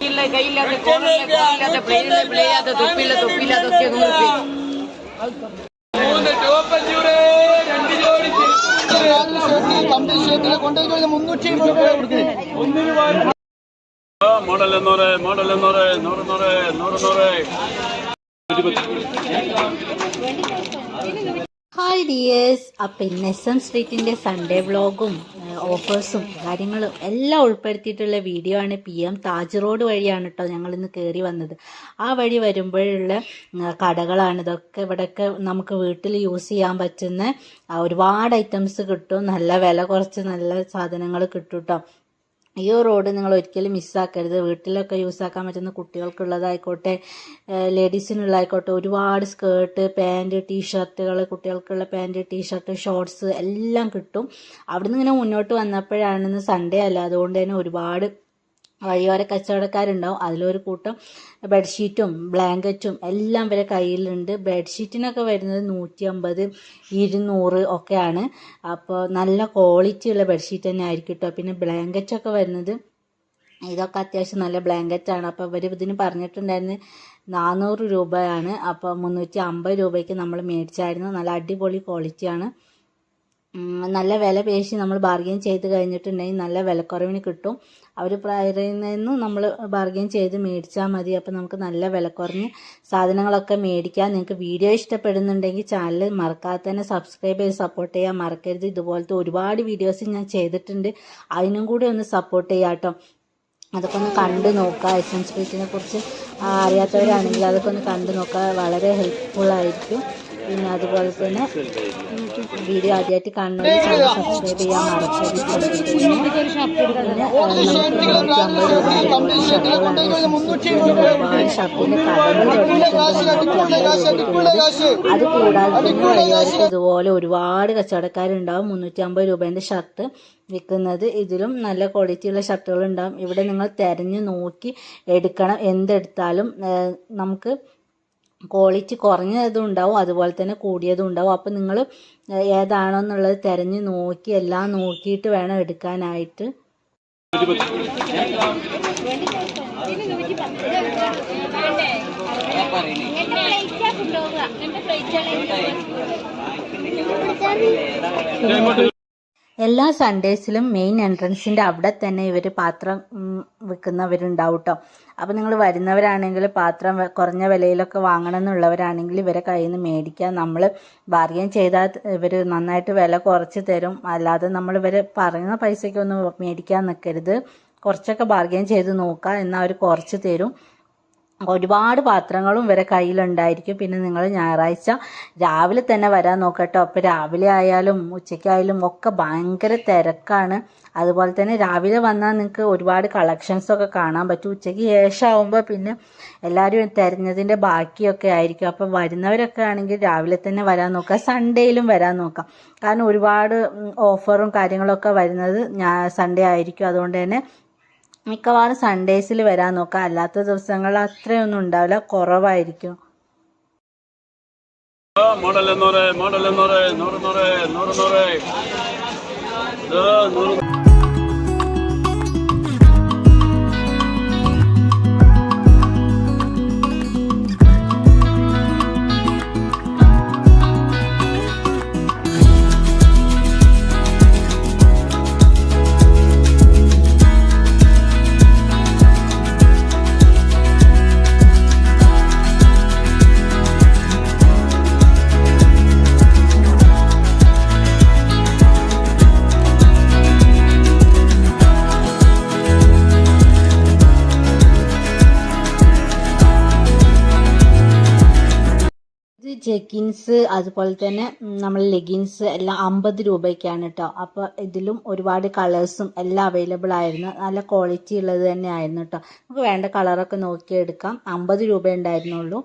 ഇല്ല കൈയില്ലാത്ത കോണില്ല കോണില്ലാത്ത പ്ലെയിനില്ല പ്ലെയിനില്ലാത്ത തൊപ്പിയില്ല തൊപ്പിയില്ലാത്തൊക്കെ നൂറ് രൂപ മോഡൽ എന്നൂറ് മോഡൽ എന്നൂറ് നൂറ് നൂറ് നൂറ് നൂറ് ഹായ് ഡിയേഴ്സ് അപ്പം ഇന്ന് എസ് എം സ്ട്രീറ്റിന്റെ സൺഡേ വ്ളോഗും ഓഫേഴ്സും കാര്യങ്ങളും എല്ലാം ഉൾപ്പെടുത്തിയിട്ടുള്ള വീഡിയോ ആണ് പി എം താജ് റോഡ് വഴിയാണ് കേട്ടോ ഞങ്ങൾ ഇന്ന് കയറി വന്നത്. ആ വഴി വരുമ്പോഴുള്ള കടകളാണ് ഇതൊക്കെ ഇവിടെയൊക്കെ നമുക്ക് വീട്ടിൽ യൂസ് ചെയ്യാൻ പറ്റുന്ന ഒരുപാട് ഐറ്റംസ് കിട്ടും. നല്ല വില കുറച്ച് നല്ല സാധനങ്ങൾ കിട്ടും കേട്ടോ ഈ റോഡ് നിങ്ങൾ ഒരിക്കലും മിസ്സാക്കരുത് വീട്ടിലൊക്കെ യൂസ് ആക്കാൻ പറ്റുന്ന കുട്ടികൾക്കുള്ളതായിക്കോട്ടെ ലേഡീസിനുള്ളതായിക്കോട്ടെ ഒരുപാട് സ്കേർട്ട് പാന്റ് ടീഷർട്ടുകൾ കുട്ടികൾക്കുള്ള പാന്റ് ടീഷർട്ട് ഷോർട്സ് എല്ലാം കിട്ടും. അവിടുന്ന് ഇങ്ങനെ മുന്നോട്ട് വന്നപ്പോഴാണ് ഇന്ന് സൺഡേ അല്ല. അതുകൊണ്ട് തന്നെ ഒരുപാട് വഴിയോര കച്ചവടക്കാരുണ്ടാവും. അതിലൊരു കൂട്ടം ബെഡ്ഷീറ്റും ബ്ലാങ്കറ്റും എല്ലാം വരെ കയ്യിലുണ്ട്. ബെഡ്ഷീറ്റിനൊക്കെ വരുന്നത് നൂറ്റി അമ്പത് ഇരുന്നൂറ് ഒക്കെയാണ്. അപ്പോൾ നല്ല ക്വാളിറ്റിയുള്ള ബെഡ്ഷീറ്റ് തന്നെ ആയിരിക്കും കേട്ടോ പിന്നെ ബ്ലാങ്കറ്റൊക്കെ വരുന്നത് ഇതൊക്കെ അത്യാവശ്യം നല്ല ബ്ലാങ്കറ്റാണ്. അപ്പോൾ ഇവർ ഇതിന് പറഞ്ഞിട്ടുണ്ടായിരുന്നു നാനൂറ് രൂപയാണ്. അപ്പോൾ മുന്നൂറ്റി അമ്പത് രൂപയ്ക്ക് നമ്മൾ മേടിച്ചായിരുന്നു. നല്ല അടിപൊളി ക്വാളിറ്റിയാണ് നല്ല വില പേശി നമ്മൾ ബാർഗെയിൻ ചെയ്ത് കഴിഞ്ഞിട്ടുണ്ടെങ്കിൽ നല്ല വിലക്കുറവിന് കിട്ടും. അവർ പറയുന്നതെന്ന് നമ്മൾ ബാർഗെയിൻ ചെയ്ത് മേടിച്ചാൽ മതി. അപ്പോൾ നമുക്ക് നല്ല വില വിലക്കുറഞ്ഞ് സാധനങ്ങളൊക്കെ മേടിക്കാം. നിങ്ങൾക്ക് വീഡിയോ ഇഷ്ടപ്പെടുന്നുണ്ടെങ്കിൽ ചാനൽ മറക്കാതെ തന്നെ സബ്സ്ക്രൈബ് ചെയ്ത് സപ്പോർട്ട് ചെയ്യാൻ മറക്കരുത്. ഇതുപോലത്തെ ഒരുപാട് വീഡിയോസ് ഞാൻ ചെയ്തിട്ടുണ്ട്. അതിനും കൂടി ഒന്ന് സപ്പോർട്ട് ചെയ്യാം കേട്ടോ. അതൊക്കെ ഒന്ന് കണ്ടു നോക്കുക. എസ് എം സ്ട്രീറ്റിനെ കുറിച്ച് അറിയാത്തവരാണെങ്കിൽ അതൊക്കെ ഒന്ന് കണ്ടു നോക്കുക. വളരെ ഹെൽപ്ഫുൾ ആയിരിക്കും. പിന്നെ അതുപോലെ തന്നെ വീഡിയോ ആദ്യമായിട്ട് കാണുന്നത് സബ്സ്ക്രൈബ് ചെയ്യാൻ മറക്കരുത്. അത് കൂടാതെ തന്നെ വഴിയോരത്ത് ഇതുപോലെ ഒരുപാട് കച്ചവടക്കാരുണ്ടാവും. മുന്നൂറ്റി അമ്പത് രൂപേന്റെ ഷർട്ട് വിൽക്കുന്നത്. ഇതിലും നല്ല ക്വാളിറ്റിയുള്ള ഷർട്ടുകൾ ഉണ്ടാവും ഇവിടെ നിങ്ങൾ തിരഞ്ഞു നോക്കി എടുക്കണം. എന്തെടുത്താലും നമുക്ക് ക്വാളിറ്റി കുറഞ്ഞതും ഉണ്ടാവും അതുപോലെ തന്നെ കൂടിയതും ഉണ്ടാവും അപ്പം നിങ്ങൾ ഏതാണോ എന്നുള്ളത് തിരഞ്ഞു നോക്കി എല്ലാം നോക്കിയിട്ട് വേണം എടുക്കാനായിട്ട്. എല്ലാ സൺഡേസിലും മെയിൻ എൻട്രൻസിന്റെ അവിടെ തന്നെ ഇവർ പാത്രം വിൽക്കുന്നവരുണ്ടാവും കേട്ടോ അപ്പോൾ നിങ്ങൾ വരുന്നവരാണെങ്കിൽ പാത്രം കുറഞ്ഞ വിലയിലൊക്കെ വാങ്ങണം എന്നുള്ളവരാണെങ്കിൽ ഇവരെ കയ്യിൽ നിന്ന് മേടിക്കാം നമ്മൾ ബാർഗെയിൻ ചെയ്താൽ ഇവർ നന്നായിട്ട് വില കുറച്ച് തരും. അല്ലാതെ നമ്മൾ ഇവർ പറയുന്ന പൈസയ്ക്കൊന്നും മേടിക്കാൻ നിൽക്കരുത് കുറച്ചൊക്കെ ബാർഗെയിൻ ചെയ്ത് നോക്കുക. എന്നാൽ അവർ കുറച്ച് തരും. ഒരുപാട് പാത്രങ്ങളും ഇവരെ കയ്യിലുണ്ടായിരിക്കും. പിന്നെ നിങ്ങൾ ഞായറാഴ്ച രാവിലെ തന്നെ വരാൻ നോക്കട്ടോ. അപ്പോൾ രാവിലെ ആയാലും ഉച്ചയ്ക്കായാലും ഒക്കെ ഭയങ്കര തിരക്കാണ്. അതുപോലെ തന്നെ രാവിലെ വന്നാൽ നിങ്ങൾക്ക് ഒരുപാട് കളക്ഷൻസൊക്കെ കാണാൻ പറ്റും. ഉച്ചയ്ക്ക് ശേഷമാകുമ്പോൾ പിന്നെ എല്ലാവരും തിരഞ്ഞതിന്റെ ബാക്കിയൊക്കെ ആയിരിക്കും. അപ്പോൾ വരുന്നവരൊക്കെ ആണെങ്കിൽ രാവിലെ തന്നെ വരാൻ നോക്കുക സൺഡേയിലും വരാൻ നോക്കാം. കാരണം ഒരുപാട് ഓഫറും കാര്യങ്ങളൊക്കെ വരുന്നത് സൺഡേ ആയിരിക്കും. അതുകൊണ്ട് തന്നെ മിക്കവാറും സൺഡേസിൽ വരാൻ നോക്കുക അല്ലാത്ത ദിവസങ്ങൾ അത്രയൊന്നും ഉണ്ടാവില്ല. കുറവായിരിക്കും. മോഡൽ നൂറ് മോഡൽ നൂറ് നൂറ് നൂറ് നൂറ്. നൂറ് ജെഗിൻസ് അതുപോലെ തന്നെ നമ്മൾ ലെഗിൻസ് എല്ലാം അമ്പത് രൂപയ്ക്കാണ് കേട്ടോ അപ്പോൾ ഇതിലും ഒരുപാട് കളേഴ്സും എല്ലാം അവൈലബിൾ ആയിരുന്നു. നല്ല ക്വാളിറ്റി ഉള്ളത് തന്നെ ആയിരുന്നു കേട്ടോ നമുക്ക് വേണ്ട കളറൊക്കെ നോക്കി എടുക്കാം. അമ്പത് രൂപ ഉണ്ടായിരുന്നുള്ളൂ.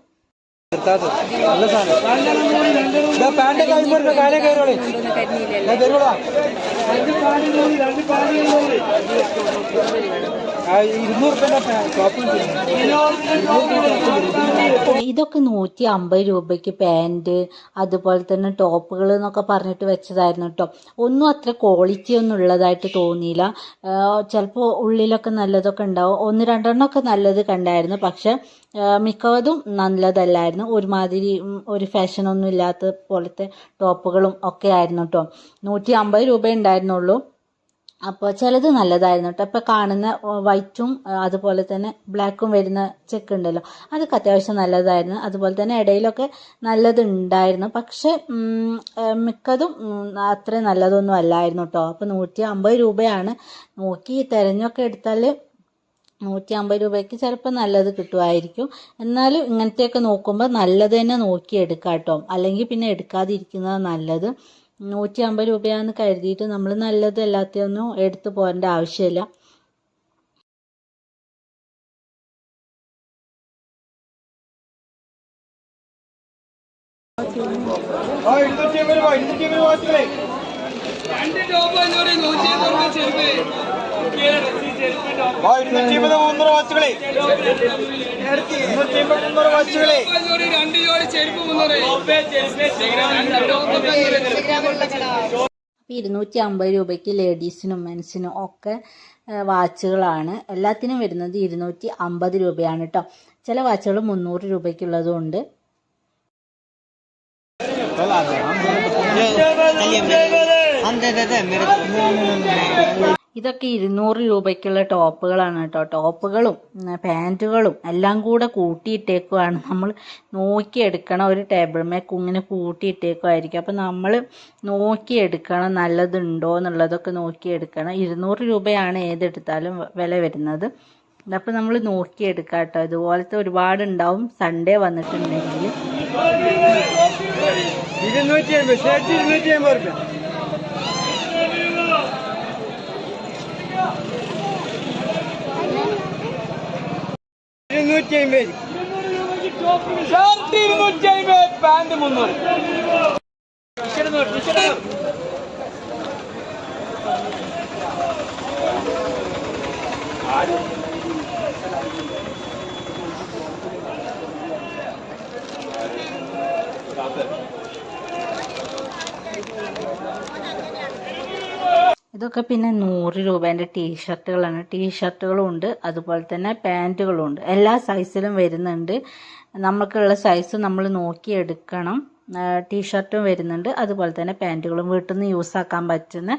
ഇതൊക്കെ നൂറ്റി അമ്പത് രൂപയ്ക്ക് പാന്റ് അതുപോലെ തന്നെ ടോപ്പുകൾ എന്നൊക്കെ പറഞ്ഞിട്ട് വെച്ചതായിരുന്നു കേട്ടോ ഒന്നും അത്ര ക്വാളിറ്റി ഒന്നും ഉള്ളതായിട്ട് തോന്നിയില്ല. ചിലപ്പോൾ ഉള്ളിലൊക്കെ നല്ലതൊക്കെ ഉണ്ടാവും. ഒന്ന് രണ്ടെണ്ണമൊക്കെ നല്ലത് കണ്ടായിരുന്നു. പക്ഷെ മിക്കതും നല്ലതല്ലായിരുന്നു. ഒരുമാതിരി ഒരു ഫാഷനൊന്നും ഇല്ലാത്ത പോലത്തെ ടോപ്പുകളും ഒക്കെ ആയിരുന്നു കേട്ടോ നൂറ്റി അമ്പത് രൂപ ഉണ്ടായിരുന്നുള്ളൂ. അപ്പോൾ ചിലത് നല്ലതായിരുന്നു കേട്ടോ ഇപ്പോൾ കാണുന്ന വൈറ്റും അതുപോലെ തന്നെ ബ്ലാക്കും വരുന്ന ചെക്ക് ഉണ്ടല്ലോ. അതൊക്കെ അത്യാവശ്യം നല്ലതായിരുന്നു. അതുപോലെ തന്നെ ഇടയിലൊക്കെ നല്ലതുണ്ടായിരുന്നു. പക്ഷെ മിക്കതും അത്ര നല്ലതൊന്നും അല്ലായിരുന്നു കേട്ടോ അപ്പോൾ നൂറ്റി അമ്പത് രൂപയാണ്. നോക്കി തിരഞ്ഞൊക്കെ എടുത്താൽ നൂറ്റി അമ്പത് രൂപയ്ക്ക് ചിലപ്പോൾ നല്ലത് കിട്ടുമായിരിക്കും. എന്നാലും ഇങ്ങനത്തെയൊക്കെ നോക്കുമ്പോൾ നല്ലത് തന്നെ നോക്കി എടുക്കാം കേട്ടോ അല്ലെങ്കിൽ പിന്നെ എടുക്കാതിരിക്കുന്നതാണ് നല്ലത്. നൂറ്റി അമ്പത് രൂപയാണെന്ന് കരുതിയിട്ട് നമ്മൾ നല്ലത് എല്ലാത്തൊന്നും എടുത്തു പോകേണ്ട ആവശ്യമില്ല രണ്ട് ടോപ്പ് അഞ്ഞൂറ് നൂറ്റി അമ്പത് ചെരുപ്പ് ഇരുന്നൂറ്റി മുന്നൂറ് വാച്ചുകളെ ഇരുന്നൂറ്റി മുന്നൂറ് വാച്ചുകളെ രണ്ട് ജോഡി ചെരുപ്പ് മുന്നൂറ് രണ്ട് ടോപ്പ് മുന്നൂറ് അപ്പോൾ ഇരുന്നൂറ്റി അമ്പത് രൂപയ്ക്ക് ലേഡീസിനും മെൻസിനും ഒക്കെ വാച്ചുകളാണ് എല്ലാത്തിനും വരുന്നത് ഇരുന്നൂറ്റി അമ്പത് രൂപയാണ് കേട്ടോ ചില വാച്ചുകൾ മുന്നൂറ് രൂപയ്ക്കുള്ളതും ഉണ്ട് ഇതൊക്കെ ഇരുന്നൂറ് രൂപയ്ക്കുള്ള ടോപ്പുകളാണ് കേട്ടോ. ടോപ്പുകളും പാന്റുകളും എല്ലാം കൂടെ കൂട്ടിയിട്ടേക്കുവാണ്. നമ്മൾ നോക്കിയെടുക്കണം ഒരു ടേബിൾ മേക്ക് ഇങ്ങനെ കൂട്ടിയിട്ടേക്കുമായിരിക്കും അപ്പം നമ്മൾ നോക്കിയെടുക്കണം നല്ലതുണ്ടോ എന്നുള്ളതൊക്കെ നോക്കിയെടുക്കണം. ഇരുന്നൂറ് രൂപയാണ് ഏതെടുത്താലും വില വരുന്നത്. അപ്പോൾ നമ്മൾ നോക്കിയെടുക്കാം കേട്ടോ ഇതുപോലത്തെ ഒരുപാട് ഉണ്ടാവും സൺഡേ വന്നിട്ടുണ്ടെങ്കിൽ. റുപ്യ ഇരുന്നൂറ്റി അമ്പത് ഷർട്ട് ഇരുന്നൂറ്റി അമ്പത് പാന്റ് മുന്നൂറ് പിന്നെ നൂറ് രൂപേന്റെ ടീഷർട്ടുകളാണ്. ടീഷർട്ടുകളും ഉണ്ട് അതുപോലെ തന്നെ പാന്റുകളും ഉണ്ട്. എല്ലാ സൈസിലും വരുന്നുണ്ട്. നമുക്കുള്ള സൈസ് നമ്മൾ നോക്കിയെടുക്കണം. ടീഷർട്ടും വരുന്നുണ്ട്. അതുപോലെ തന്നെ പാന്റുകളും വീട്ടിൽ നിന്ന് യൂസ് ആക്കാൻ പറ്റുന്ന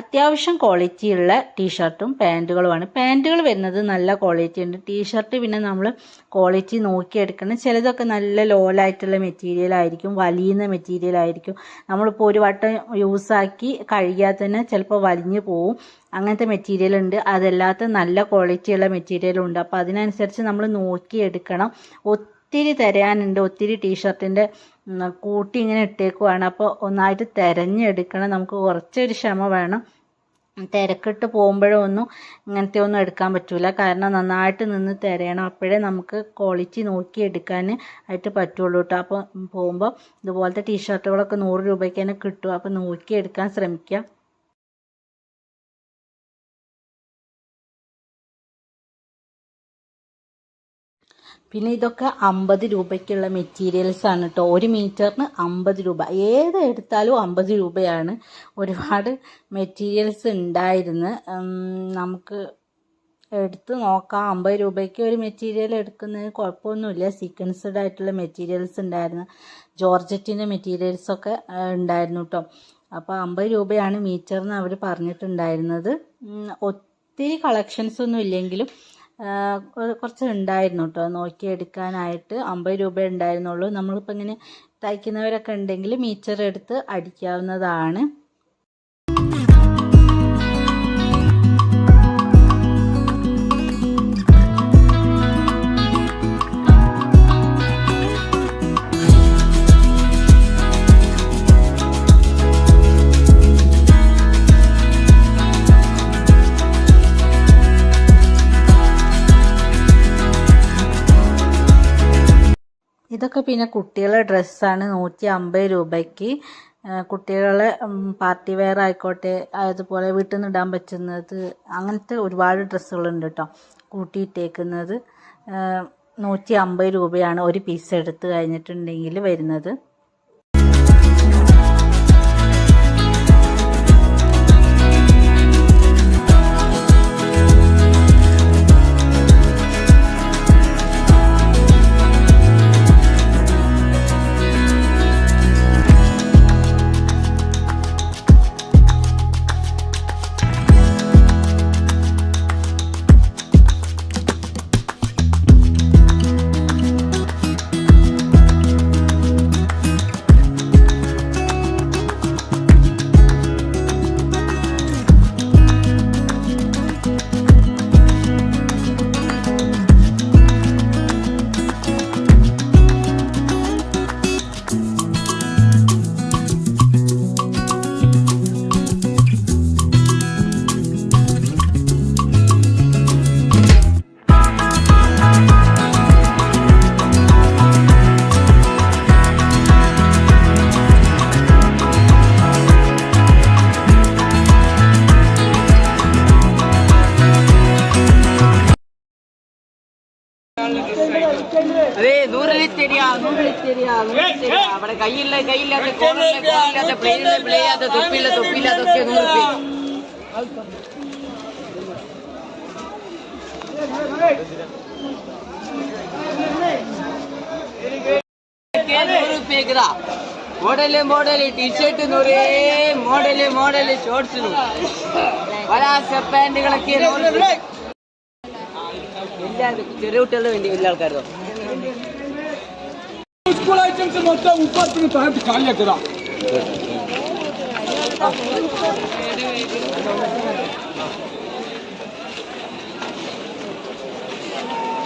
അത്യാവശ്യം ക്വാളിറ്റിയുള്ള ടീഷർട്ടും പാന്റുകളുമാണ് പാന്റുകൾ വരുന്നത് നല്ല ക്വാളിറ്റി ഉണ്ട്. ടീഷർട്ട് പിന്നെ നമ്മൾ ക്വാളിറ്റി നോക്കിയെടുക്കണം. ചിലതൊക്കെ നല്ല ലോലായിട്ടുള്ള മെറ്റീരിയൽ ആയിരിക്കും വലിയുന്ന മെറ്റീരിയൽ ആയിരിക്കും. നമ്മളിപ്പോൾ ഒരു വട്ടം യൂസാക്കി കഴുകിയാൽ തന്നെ ചിലപ്പോൾ വലിഞ്ഞു പോവും. അങ്ങനത്തെ മെറ്റീരിയൽ ഉണ്ട്. അതല്ലാത്ത നല്ല ക്വാളിറ്റിയുള്ള മെറ്റീരിയലും ഉണ്ട്. അപ്പോൾ അതിനനുസരിച്ച് നമ്മൾ നോക്കിയെടുക്കണം. തിരയാനുണ്ട് ഒത്തിരി ടീഷർട്ടിന്റെ കൂട്ടി ഇങ്ങനെ ഇട്ടേക്കുവാണ്. അപ്പോൾ ഒന്നായിട്ട് തിരഞ്ഞെടുക്കണം. നമുക്ക് കുറച്ചൊരു ക്ഷമ വേണം. തിരക്കിട്ട് പോകുമ്പോഴൊന്നും ഇങ്ങനത്തെ ഒന്നും എടുക്കാൻ പറ്റൂല. കാരണം നന്നായിട്ട് നിന്ന് തിരയണം. അപ്പോഴേ നമുക്ക് ക്വാളിറ്റി നോക്കി എടുക്കാൻ ആയിട്ട് പറ്റുള്ളൂ കേട്ടോ. അപ്പോൾ പോകുമ്പോൾ ഇതുപോലത്തെ ടീഷർട്ടുകളൊക്കെ നൂറ് രൂപയ്ക്ക് തന്നെ കിട്ടും. അപ്പോൾ നോക്കി എടുക്കാൻ ശ്രമിക്കുക പിന്നെ ഇതൊക്കെ അമ്പത് രൂപയ്ക്കുള്ള മെറ്റീരിയൽസ് ആണ് കേട്ടോ ഒരു മീറ്ററിന് അമ്പത് രൂപ. ഏത് എടുത്താലും അമ്പത് രൂപയാണ്. ഒരുപാട് മെറ്റീരിയൽസ് ഉണ്ടായിരുന്നു. നമുക്ക് എടുത്ത് നോക്കാം. അമ്പത് രൂപയ്ക്ക് ഒരു മെറ്റീരിയൽ എടുക്കുന്നതിന് കുഴപ്പമൊന്നുമില്ല. സീക്വൻസ്ഡ് ആയിട്ടുള്ള മെറ്റീരിയൽസ് ഉണ്ടായിരുന്നു. ജോർജറ്റിന്റെ മെറ്റീരിയൽസൊക്കെ ഉണ്ടായിരുന്നു കേട്ടോ അപ്പോൾ അമ്പത് രൂപയാണ് മീറ്ററിന് അവർ പറഞ്ഞിട്ടുണ്ടായിരുന്നത്. ഒത്തിരി കളക്ഷൻസ് ഒന്നും ഇല്ലെങ്കിലും കുറച്ച് ഉണ്ടായിരുന്നു കേട്ടോ നോക്കിയെടുക്കാനായിട്ട് അമ്പത് രൂപ ഉണ്ടായിരുന്നുള്ളൂ. നമ്മളിപ്പോൾ ഇങ്ങനെ തയ്ക്കുന്നവരൊക്കെ ഉണ്ടെങ്കിൽ മീറ്റർ എടുത്ത് അടിക്കാവുന്നതാണ്. ഇതൊക്കെ പിന്നെ കുട്ടികളുടെ ഡ്രസ്സാണ് നൂറ്റി അമ്പത് രൂപയ്ക്ക് കുട്ടികളെ പാർട്ടി വെയർ ആയിക്കോട്ടെ അതുപോലെ വീട്ടിൽ നിന്ന് ഇടാൻ പറ്റുന്നത് അങ്ങനത്തെ ഒരുപാട് ഡ്രസ്സുകളുണ്ട് കേട്ടോ കൂട്ടിയിട്ടേക്കുന്നത്. നൂറ്റി അമ്പത് രൂപയാണ് ഒരു പീസ് എടുത്ത് കഴിഞ്ഞിട്ടുണ്ടെങ്കിൽ വരുന്നത്. അവിടെ കയ്യില്ല കയ്യില്ലാത്ത കോണില്ല കോണില്ലാത്ത പ്ലെയിനില്ല പ്ലെയിലാത്ത തൊപ്പില്ല തൊപ്പില്ലാത്തൊക്കെ നൂറ് രൂപ. നൂറ് രൂപയ്ക്കുതാ മോഡൽ മോഡൽ ടീഷർട്ട് നൂറ് മോഡൽ മോഡൽ ഷോർട്സ് പലാസ പാന്റുകളൊക്കെ. എല്ലാവരും ചെറിയ കുട്ടികളുടെ വേണ്ടി വലിയ കാലിയാക്കതാ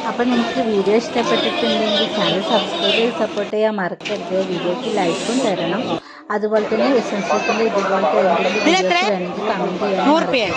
അപ്പോൾ നിങ്ങൾക്ക് വീഡിയോ ഇഷ്ടപ്പെട്ടിട്ടുണ്ടെങ്കിൽ ചാനൽ സബ്സ്ക്രൈബ് ചെയ്ത് സപ്പോർട്ട് ചെയ്യാൻ മറക്കരുത്. വീഡിയോക്ക് ലൈക്കും തരണം. അതുപോലെ തന്നെ ബിസിനസ് ഇതുപോലത്തെ എന്തെങ്കിലും കമന്റ് ചെയ്യാൻ